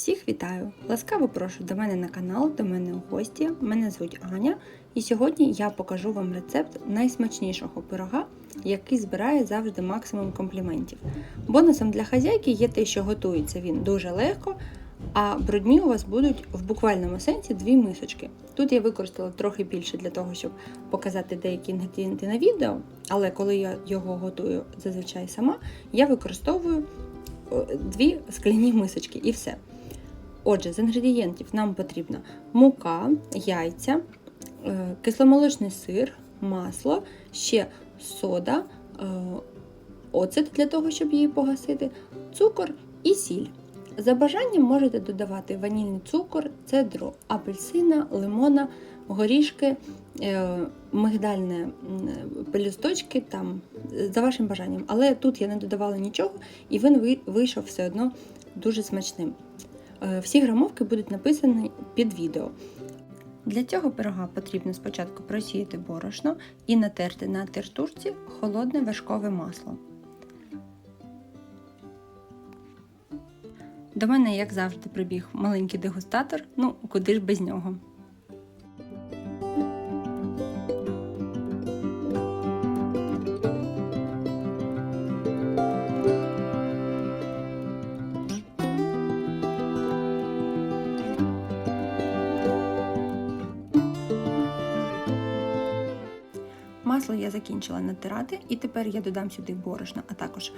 Всіх вітаю! Ласкаво прошу до мене на канал, до мене у гості. Мене звуть Аня, і сьогодні я покажу вам рецепт найсмачнішого пирога, який збирає завжди максимум компліментів. Бонусом для хазяйки є те, що готується він дуже легко, а брудні у вас будуть в буквальному сенсі дві мисочки. Тут я використала трохи більше для того, щоб показати деякі інгредієнти на відео, але коли я його готую зазвичай сама, я використовую е, дві скляні мисочки і все. Отже, з інгредієнтів нам потрібна мука, яйця, е, кисломолочний сир, масло, ще сода, е, оцет для того, щоб її погасити, цукор і сіль. За бажанням можете додавати ванільний цукор, цедру апельсина, лимона, горішки, е, мигдальне пелюсточки там, за вашим бажанням. Але тут я не додавала нічого, і він вийшов все одно дуже смачним. Е, Всі грамовки будуть написані під відео. Для цього пирога потрібно спочатку просіяти борошно і натерти на тертурці холодне вершкове масло. До мене, як завжди, прибіг маленький дегустатор, ну куди ж без нього. Масло я закінчила натирати, і тепер я додам сюди борошна, а також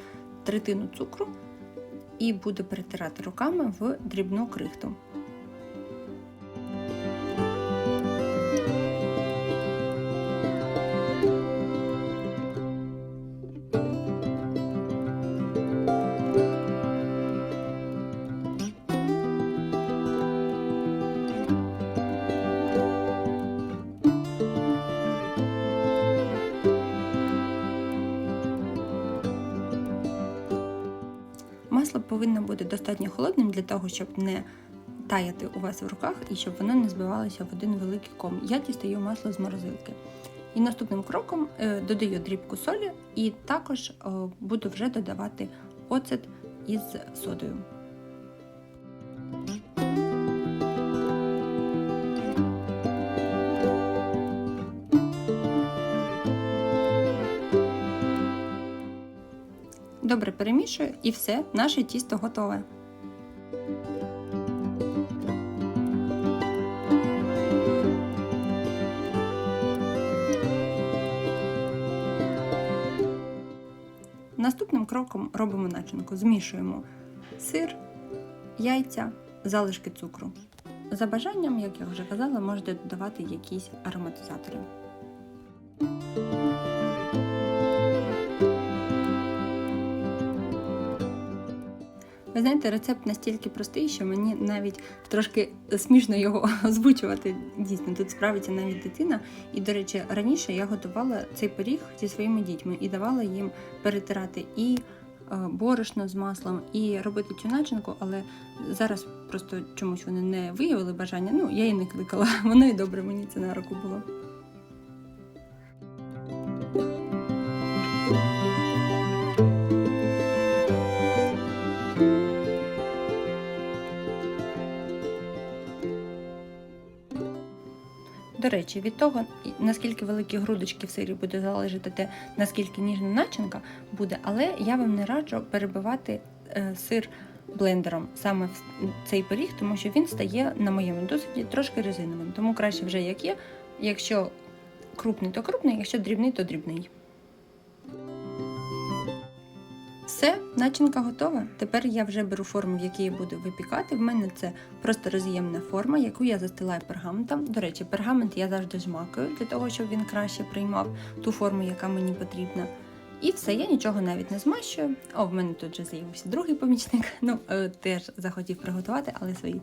третину цукру і буду перетирати руками в дрібну крихту. Повинно бути достатньо холодним для того, щоб не таяти у вас в руках і щоб воно не збивалося в один великий ком. Я дістаю масло з морозилки. І наступним кроком е, додаю дрібку солі і також буду вже додавати оцет із содою. Добре перемішую і все, наше тісто готове. Наступним кроком робимо начинку. Змішуємо сир, яйця, залишки цукру. За бажанням, як я вже казала, можете додавати якісь ароматизатори. Ви знаєте, рецепт настільки простий, що мені навіть трошки смішно його озвучувати. Дійсно, тут справиться навіть дитина. І, до речі, раніше я готувала цей пиріг зі своїми дітьми і давала їм перетирати і е, борошно з маслом, і робити цю начинку, але зараз просто чомусь вони не виявили бажання. Ну, я її не кликала. Воно і добре, мені це на руку було. До речі, від того, наскільки великі грудочки в сирі буде залежати те, наскільки ніжна начинка буде, але я вам не раджу перебивати е, сир блендером саме в цей пиріг, тому що він стає на моєму досвіді трошки резиновим. Тому краще вже як є. Якщо крупний, то крупний, якщо дрібний, то дрібний. Все, начинка готова. Тепер я вже беру форму, в якій я буду випікати. В мене це просто роз'ємна форма, яку я застилаю пергаментом. До речі, пергамент я завжди жмакаю для того, щоб він краще приймав ту форму, яка мені потрібна. І все, я нічого навіть не змащую. О, в мене тут вже з'явився другий помічник. Ну, е, теж захотів приготувати, але свої.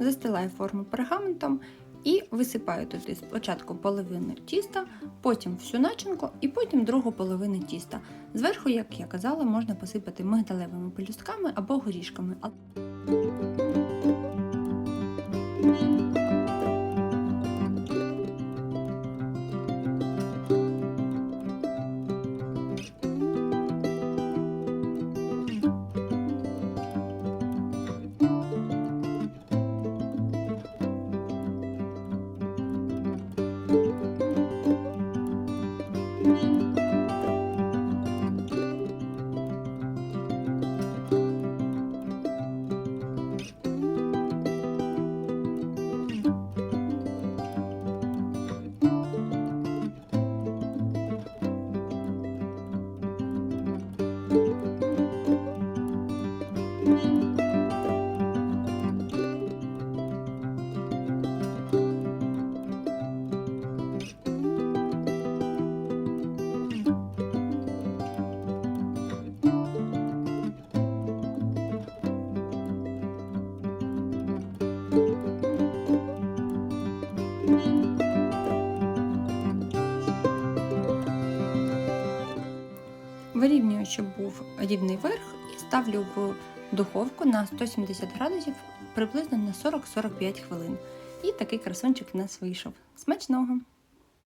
Застилаю форму пергаментом і висипаю туди спочатку половину тіста, потім всю начинку і потім другу половину тіста. Зверху, як я казала, можна посипати мигдалевими пелюстками або горішками. Вирівнюю, щоб був рівний верх, і ставлю в духовку на 170 градусів приблизно на 40-45 хвилин. І такий красунчик у нас вийшов. Смачного!